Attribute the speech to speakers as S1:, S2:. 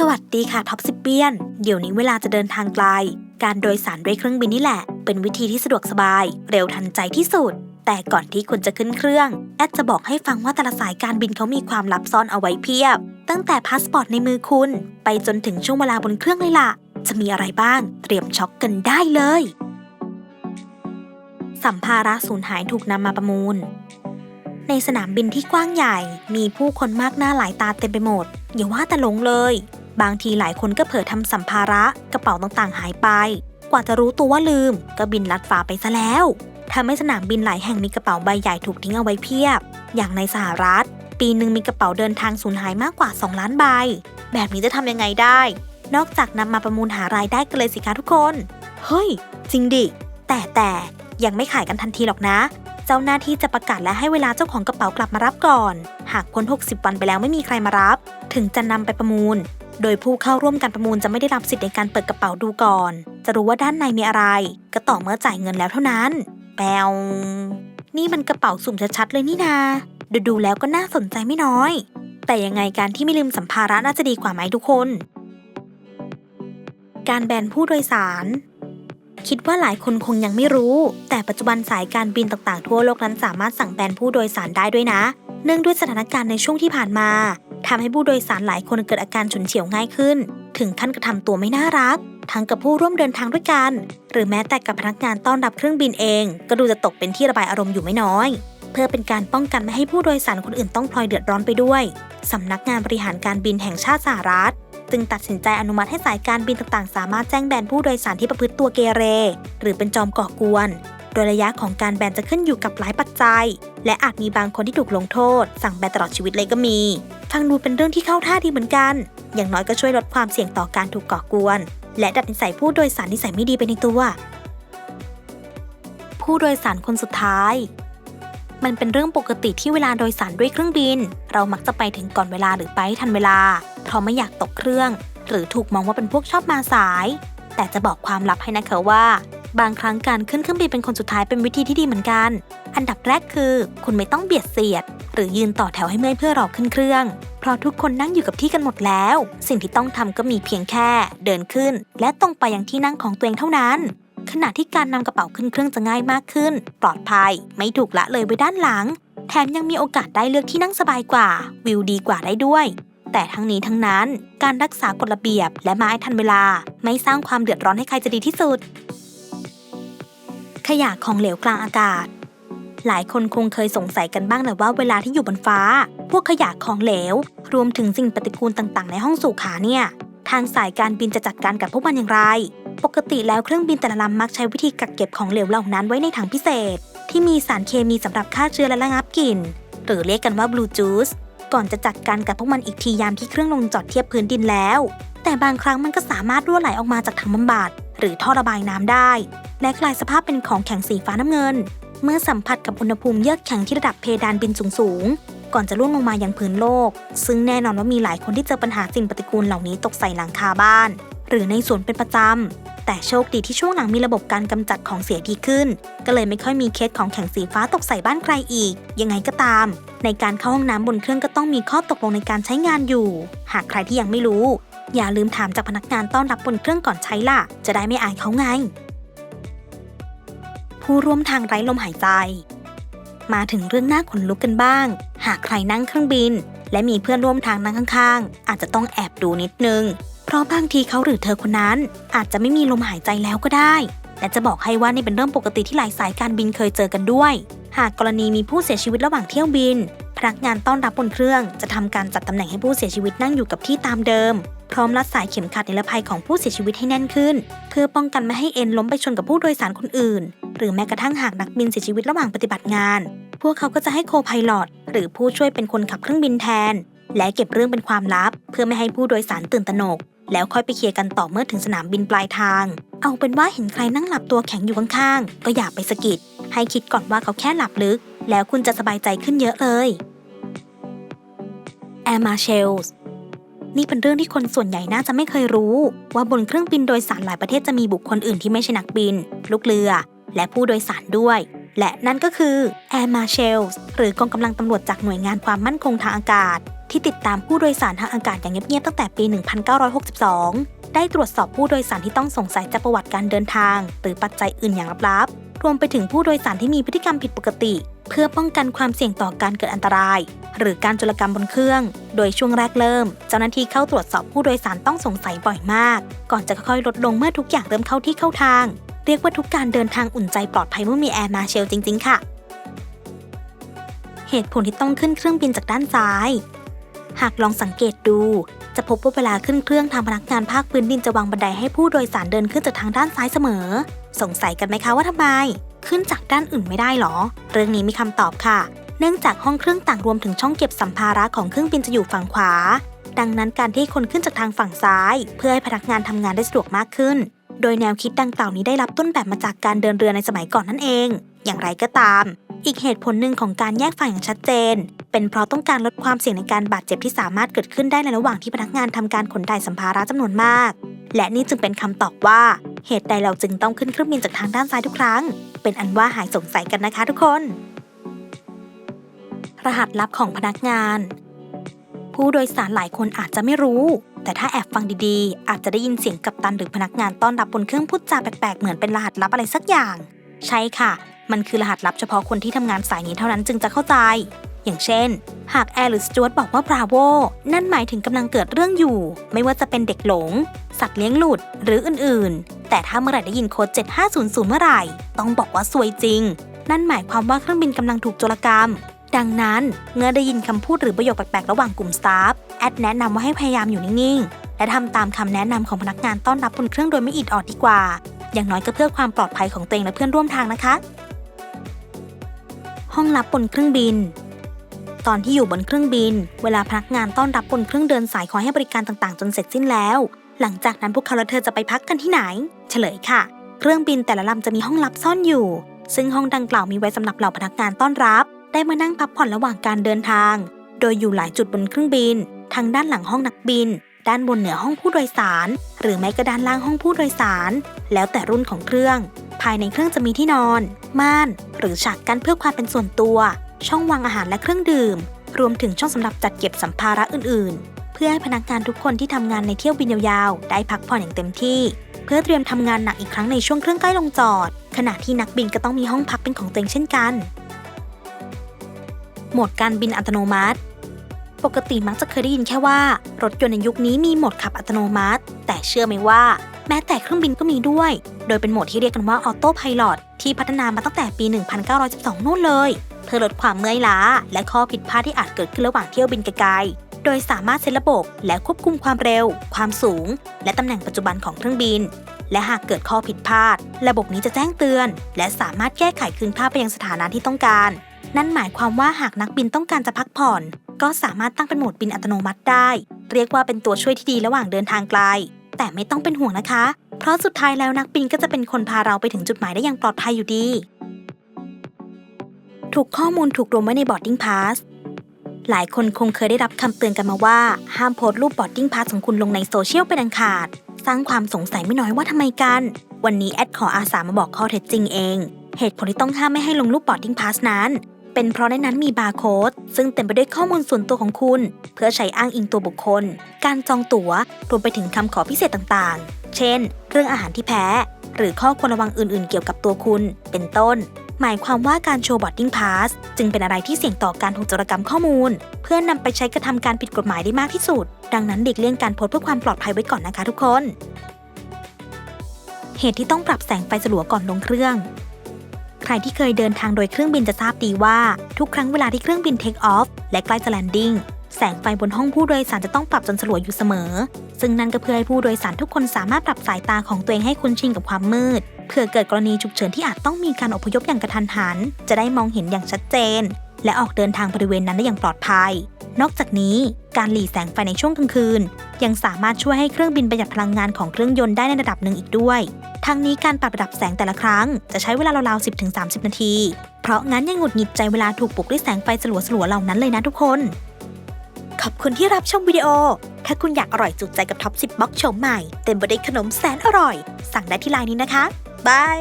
S1: สวัสดีค่ะท็อปสิบเปียน เดี๋ยวนี้เวลาจะเดินทางไกล การโดยสารด้วยเครื่องบินนี่แหละ เป็นวิธีที่สะดวกสบาย เร็วทันใจที่สุด แต่ก่อนที่คุณจะขึ้นเครื่อง แอดจะบอกให้ฟังว่าแต่ละสายการบินเขามีความลับซ่อนเอาไว้เพียบ ตั้งแต่พาสปอร์ตในมือคุณ ไปจนถึงช่วงเวลาบนเครื่องเลยล่ะ จะมีอะไรบ้าง เตรียมช็อกกันได้เลย สัมภาระสูญหายถูกนำมาประมูลในสนามบินที่กว้างใหญ่ มีผู้คนมากหน้าหลายตาเต็มไปหมด อย่าว่าแต่หลงเลย บางทีหลายคนก็เผลอทำสัมภาระกระเป๋าต่างๆ หายไป กว่าจะรู้ตัวว่าลืม ก็บินลัดฟ้าไปซะแล้วทำให้สนามบินหลายแห่งมีกระเป๋าใบใหญ่ถูกทิ้งเอาไว้เพียบ อย่างในสหรัฐ ปีหนึ่งมีกระเป๋าเดินทางสูญหายมากกว่า 2 ล้านใบ แบบนี้จะทำยังไงได้ นอกจากนำมาประมูลหารายได้กันเลยสิคะทุกคน เฮ้ย จริงดิ แต่แต่ยังไม่ขายกันทันทีหรอกนะ เจ้าหน้าที่จะประกาศและให้เวลาเจ้าของกระเป๋ากลับมารับก่อน หากพ้น 60 วันไปแล้วไม่มีใครมารับ ถึงจะนำไปประมูล โดยผู้เข้าร่วมการประมูลจะไม่ได้รับสิทธิ์ในการเปิดกระเป๋าดูก่อน จะรู้ว่าด้านในมีอะไร ก็ต่อเมื่อจ่ายเงินแล้วเท่านั้น แปวนี่มันกระเป๋าสุ่มชัดๆเลยนี่นา ดูดูแล้วก็น่าสนใจไม่น้อย แต่ยังไงการที่ไม่ลืมสัมภาระน่าจะดีกว่าไหมทุกคน การแบนผู้โดยสารคิดว่าหลายคนคงยังไม่รู้ แต่ปัจจุบันสายการบินต่างๆทั่วโลกนั้นสามารถสั่งแบนผู้โดยสารได้ด้วยนะ เนื่องด้วยสถานการณ์ในช่วงที่ผ่านมา ทำให้ผู้โดยสารหลายคนเกิดอาการฉุนเฉียวง่ายขึ้น ถึงขั้นกระทำตัวไม่น่ารัก ทั้งกับผู้ร่วมเดินทางด้วยกัน หรือแม้แต่กับพนักงานต้อนรับเครื่องบินเอง ก็ดูจะตกเป็นที่ระบายอารมณ์อยู่ไม่น้อย เพื่อเป็นการป้องกันไม่ให้ผู้โดยสารคนอื่นต้องพลอยเดือดร้อนไปด้วยสำนักงานบริหารการบินแห่งชาติสหรัฐจึงตัดสินใจอนุมัติให้สายการบินต่างๆ สามารถแจ้งแบนผู้โดยสารที่ประพฤติตัวเกเร หรือเป็นจอมก่อกวน โดยระยะของการแบนจะขึ้นอยู่กับหลายปัจจัย และอาจมีบางคนที่ถูกลงโทษ สั่งแบนตลอดชีวิตเลยก็มี ฟังดูเป็นเรื่องที่เข้าท่าดีเหมือนกัน อย่างน้อยก็ช่วยลดความเสี่ยงต่อการถูกก่อกวน และดัดนิสัยผู้โดยสารนิสัยไม่ดีไปในตัว ผู้โดยสารคนสุดท้ายมันเป็นเรื่องปกติที่เวลาโดยสารด้วยเครื่องบิน เรามักจะไปถึงก่อนเวลาหรือไปทันเวลา เพราะไม่อยากตกเครื่อง หรือถูกมองว่าเป็นพวกชอบมาสาย แต่จะบอกความลับให้นะคะว่า บางครั้งการขึ้นเครื่องบินเป็นคนสุดท้ายเป็นวิธีที่ดีเหมือนกัน อันดับแรกคือ คุณไม่ต้องเบียดเสียด หรือยืนต่อแถวให้เมื่อยเพื่อรอขึ้นเครื่อง เพราะทุกคนนั่งอยู่กับที่กันหมดแล้ว สิ่งที่ต้องทำก็มีเพียงแค่ เดินขึ้น และตรงไปยังที่นั่งของตัวเองเท่านั้นขณะที่การนำกระเป๋าขึ้นเครื่องจะง่ายมากขึ้น ปลอดภัย ไม่ถูกละเลยไว้ด้านหลัง แถมยังมีโอกาสได้เลือกที่นั่งสบายกว่า วิวดีกว่าได้ด้วย แต่ทั้งนี้ทั้งนั้น การรักษากฎระเบียบและมาให้ทันเวลา ไม่สร้างความเดือดร้อนให้ใครจะดีที่สุด ขยะของเหลวกลางอากาศ หลายคนคงเคยสงสัยกันบ้างแหละว่าเวลาที่อยู่บนฟ้า พวกขยะของเหลว รวมถึงสิ่งปฏิกูลต่างๆ ในห้องสูขาเนี่ย ทางสายการบินจะจัดการกับพวกมันอย่างไร ปกติแล้วเครื่องบินแต่ละลำมักใช้วิธีกักเก็บของเหลวเหล่านั้นไว้ในถังพิเศษ ที่มีสารเคมีสำหรับฆ่าเชื้อและระงับกลิ่นหรือเรียกกันว่าบลูจูสก่อนจะจัดการกับพวกมันอีกทียามที่เครื่องลงจอดเทียบพื้นดินแล้ว แต่บางครั้งมันก็สามารถรั่วไหลออกมาจากถังบำบัดหรือท่อระบายน้ำได้ และกลายสภาพเป็นของแข็งสีฟ้าน้ำเงิน เมื่อสัมผัสกับอุณหภูมิเยือกแข็งที่ระดับเพดานบินสูงๆก่อนจะล่วงลงมายังพื้นโลก ซึ่งแน่นอนว่ามีหลายคนที่เจอปัญหาสิ่งปฏิกูลเหล่านี้ตกใส่หลังคาบ้าน หรือในสวนเป็นประจำแต่โชคดีที่ช่วงหลังมีระบบการกำจัดของเสียดีขึ้น ก็เลยไม่ค่อยมีเคสของแข็งสีฟ้าตกใส่บ้านใครอีก ยังไงก็ตาม ในการเข้าห้องน้ำบนเครื่องก็ต้องมีข้อตกลงในการใช้งานอยู่ หากใครที่ยังไม่รู้ อย่าลืมถามจากพนักงานต้อนรับบนเครื่องก่อนใช้ล่ะ จะได้ไม่อายเขาไง ผู้ร่วมทางไร้ลมหายใจ มาถึงเรื่องหน้าขนลุกกันบ้าง หากใครนั่งเครื่องบิน และมีเพื่อนร่วมทางนั่งข้างๆ อาจจะต้องแอบดูนิดนึง เพราะบางทีเขาหรือเธอคนนั้น อาจจะไม่มีลมหายใจแล้วก็ได้ และจะบอกให้ว่านี่เป็นเรื่องปกติที่หลายสายการบินเคยเจอกันด้วย หากกรณีมีผู้เสียชีวิตระหว่างเที่ยวบิน พนักงานต้อนรับบนเครื่องจะทำการจัดตำแหน่งให้ผู้เสียชีวิตนั่งอยู่กับที่ตามเดิม พร้อมรัดสายเข็มขัดนิรภัยของผู้เสียชีวิตให้แน่นขึ้น เพื่อป้องกันไม่ให้เอ็นล้มไปชนกับผู้โดยสารคนอื่น หรือแม้กระทั่งหากนักบินเสียชีวิตระหว่างปฏิบัติงาน พวกเขาก็จะให้โคไพลอตหรือผู้ช่วยเป็นคนขับเครื่องบินแทน และเก็บเรื่องเป็นความลับ เพื่อไม่ให้ผู้โดยสารตื่นตระหนก แล้วค่อยไปเคลียร์กันต่อเมื่อถึงสนามบินปลายทาง เอาเป็นว่าเห็นใครนั่งหลับตัวแข็งอยู่ข้างๆก็อย่าไปสะกิดให้คิดก่อนว่าเขาแค่หลับลึก แล้วคุณจะสบายใจขึ้นเยอะเลย Air Marshals นี่เป็นเรื่องที่คนส่วนใหญ่น่าจะไม่เคยรู้ ว่าบนเครื่องบินโดยสารหลายประเทศจะมีบุคคลอื่นที่ไม่ใช่นักบิน ลูกเรือ และผู้โดยสารด้วย และนั่นก็คือ Air Marshals หรือกองกำลังตำรวจจากหน่วยงานความมั่นคงทางอากาศ ที่ติดตามผู้โดยสารทางอากาศอย่างเงียบๆตั้งแต่ปี 1962 ได้ตรวจสอบผู้โดยสารที่ต้องสงสัยจากประวัติการเดินทาง หรือปัจจัยอื่นอย่างลับๆรวมไปถึงผู้โดยสารที่มีพฤติกรรมผิดปกติ เพื่อป้องกันความเสี่ยงต่อการเกิดอันตราย หรือการโจรกรรมบนเครื่อง โดยช่วงแรกเริ่ม เจ้าหน้าที่เข้าตรวจสอบผู้โดยสารต้องสงสัยบ่อยมาก ก่อนจะค่อยๆลดลงเมื่อทุกอย่างเริ่มเข้าที่เข้าทาง เรียกว่าทุกการเดินทางอุ่นใจปลอดภัยเมื่อมีแอร์มาเชลจริง ๆ ค่ะ เหตุผลที่ต้องขึ้นเครื่องบินจากด้านซ้าย หากลองสังเกตดู จะพบว่าเวลาขึ้นเครื่องทางพนักงานภาคพื้นดินจะวางบันไดให้ผู้โดยสารเดินขึ้นจากทางด้านซ้ายเสมอ สงสัยกันไหมคะว่าทำไม ขึ้นจากด้านอื่นไม่ได้หรอ เรื่องนี้มีคำตอบค่ะ เนื่องจากห้องเครื่องต่างรวมถึงช่องเก็บสัมภาระของเครื่องบินจะอยู่ฝั่งขวา ดังนั้นการที่คนขึ้นจากทางฝั่งซ้าย เพื่อให้พนักงานทำงานได้สะดวกมากขึ้น โดยแนวคิดดังกล่าวนี้ได้รับต้นแบบมาจากการเดินเรือในสมัยก่อนนั่นเอง อย่างไรก็ตาม อีกเหตุผลหนึ่งของการแยกฝั่งอย่างชัดเจน เป็นเพราะต้องการลดความเสี่ยงในการบาดเจ็บที่สามารถเกิดขึ้นได้ในระหว่างที่พนักงานทำการขนถ่ายสัมภาระจำนวนมาก และนี่จึงเป็นคำตอบว่าเหตุใดเราจึงต้องขึ้นเครื่องบินจากทางด้านซ้ายทุกครั้ง เป็นอันว่าหายสงสัยกันนะคะทุกคน รหัสลับของพนักงาน ผู้โดยสารหลายคนอาจจะไม่รู้ แต่ถ้าแอบฟังดีๆ อาจจะได้ยินเสียงกัปตันหรือพนักงานต้อนรับบนเครื่องพูดจาแปลกๆ เหมือนเป็นรหัสลับอะไรสักอย่าง ใช่ค่ะ มันคือรหัสลับเฉพาะคนที่ทำงานสายนี้เท่านั้นจึงจะเข้าใจ อย่างเช่น หากแอร์หรือสจวตบอกว่าบราโวนั่นหมายถึงกำลังเกิดเรื่องอยู่ ไม่ว่าจะเป็นเด็กหลง สัตว์เลี้ยงหลุดหรืออื่นๆ แต่ถ้าเมื่อไหร่ได้ยินโค้ด 7500 เมื่อไหร่ ต้องบอกว่าซวยจริง นั่นหมายความว่าเครื่องบินกำลังถูกโจรกรรม ดังนั้นเมื่อได้ยินคำพูดหรือประโยคแปลกๆ ระหว่างกลุ่มสตาฟแอดแนะนำว่าให้พยายามอยู่นิ่งๆ และทำตามคำแนะนำของพนักงานต้อนรับบนเครื่องโดยไม่อิดออดดีกว่า อย่างน้อยก็เพื่อความปลอดภัยของตัวเองและเพื่อนร่วมทางนะคะ ห้องลับบนเครื่องบินตอนที่อยู่บนเครื่องบิน เวลาพนักงานต้อนรับบนเครื่องเดินสายขอให้บริการต่างๆ จนเสร็จสิ้นแล้ว หลังจากนั้นพวกเขาและเธอจะไปพักกันที่ไหน เฉลยค่ะ เครื่องบินแต่ละลำจะมีห้องลับซ่อนอยู่ ซึ่งห้องดังกล่าวมีไว้สำหรับเหล่าพนักงานต้อนรับ ได้มานั่งพักผ่อนระหว่างการเดินทาง โดยอยู่หลายจุดบนเครื่องบิน ทางด้านหลังห้องนักบิน ด้านบนเหนือห้องผู้โดยสาร หรือแม้กระด้านล่างห้องผู้โดยสาร แล้วแต่รุ่นของเครื่อง ภายในเครื่องจะมีที่นอน ม่าน หรือฉากกั้นเพื่อความเป็นส่วนตัว ช่องวางอาหารและเครื่องดื่ม รวมถึงช่องสำหรับจัดเก็บสัมภาระอื่น ๆ เพื่อให้พนักงานทุกคนที่ทำงานในเที่ยวบินยาวๆ ได้พักผ่อนอย่างเต็มที่ เพื่อเตรียมทำงานหนักอีกครั้งในช่วงเครื่องใกล้ลงจอด ขณะที่นักบินก็ต้องมีห้องพักเป็นของตัวเองเช่นกัน โหมดการบินอัตโนมัติปกติมักจะเคยได้ยินแค่ว่า รถยนต์ในยุคนี้มีโหมดขับอัตโนมัติ แต่เชื่อไหมว่า แม้แต่เครื่องบินก็มีด้วย โดยเป็นโหมดที่เรียกกันว่าออโต้ไพลอตที่พัฒนามาตั้งแต่ปี 1912 นู่นเลย เพื่อลดความเมื่อยล้า และข้อผิดพลาดที่อาจเกิดขึ้นระหว่างเที่ยวบินไกล โดยสามารถเซตระบบและควบคุมความเร็ว ความสูง และตำแหน่งปัจจุบันของเครื่องบิน และหากเกิดข้อผิดพลาด ระบบนี้จะแจ้งเตือน และสามารถแก้ไขคืนภาพไปยังสถานะที่ต้องการ นั่นหมายความว่าหากนักบินต้องการจะพักผ่อน ก็สามารถตั้งเป็นโหมดบินอัตโนมัติได้ เรียกว่าเป็นตัวช่วยที่ดีระหว่างเดินทางไกล แต่ไม่ต้องเป็นห่วงนะคะ เพราะสุดท้ายแล้วนักบินก็จะเป็นคนพาเราไปถึงจุดหมายได้อย่างปลอดภัยอยู่ดี ถูกข้อมูลถูกรวมไว้ใน boarding pass หลายคนคงเคยได้รับคำเตือนกันมาว่า ห้ามโพสต์รูป boarding pass ของคุณลงในโซเชียลเป็นอันขาด สร้างความสงสัยไม่น้อยว่าทำไมกัน วันนี้แอดขออาสามาบอกข้อเท็จจริงเอง เหตุผลที่ต้องห้ามไม่ให้ลงรูป boarding pass นั้น เป็นเพราะในนั้นมีบาร์โค้ดซึ่งเต็มไปด้วยข้อมูลส่วนตัวของคุณ เพื่อใช้อ้างอิงตัวบุคคล การจองตั๋วรวมไปถึงคำขอพิเศษต่างๆ เช่น เรื่องอาหารที่แพ้ หรือข้อควรระวังอื่น ๆ เกี่ยวกับตัวคุณ เป็นต้น หมายความว่าการโชว์บอดดิ้งพาสจึงเป็นอะไรที่เสี่ยงต่อการถูกโจรกรรมข้อมูล เพื่อนำไปใช้กระทำการผิดกฎหมายได้มากที่สุด ดังนั้นเด็กเลี่ยงการโพสเพื่อความปลอดภัยไว้ก่อนนะคะทุกคน เหตุที่ต้องปรับแสงไฟสลัวก่อนลงเครื่อง ใครที่เคยเดินทางโดยเครื่องบินจะทราบดีว่า ทุกครั้งเวลาที่เครื่องบินเทคออฟและใกล้จะแลนดิ้งแสงไฟบนห้องผู้โดยสารจะต้องปรับจนสลัวอยู่เสมอ ซึ่งนั่นก็เพื่อให้ผู้โดยสารทุกคนสามารถปรับสายตาของตัวเองให้คุ้นชินกับความมืด เพื่อเกิดกรณีฉุกเฉินที่อาจต้องมีการอพยพอย่างกระทันหัน จะได้มองเห็นอย่างชัดเจน และออกเดินทางบริเวณนั้นได้อย่างปลอดภัย นอกจากนี้การหลีแสงไฟในช่วงกลางคืน ยังสามารถช่วยให้เครื่องบินประหยัดพลังงานของเครื่องยนต์ได้ในระดับหนึ่งอีกด้วยทั้งนี้การปรับระดับแสงแต่ละครั้งจะใช้เวลาราวๆ 10-30 นาที เพราะงั้นยังหงุดหงิดใจเวลาถูกปลุกด้วยแสงไฟสลัวๆเหล่านั้นเลยนะทุกคน ขอบคุณที่รับชมวิดีโอ ถ้าคุณอยากอร่อยจุใจกับท็อป10บล็อกโฉมใหม่ เต็มไปด้วยขนมแสนอร่อย สั่งได้ที่ไลน์นี้นะคะบาย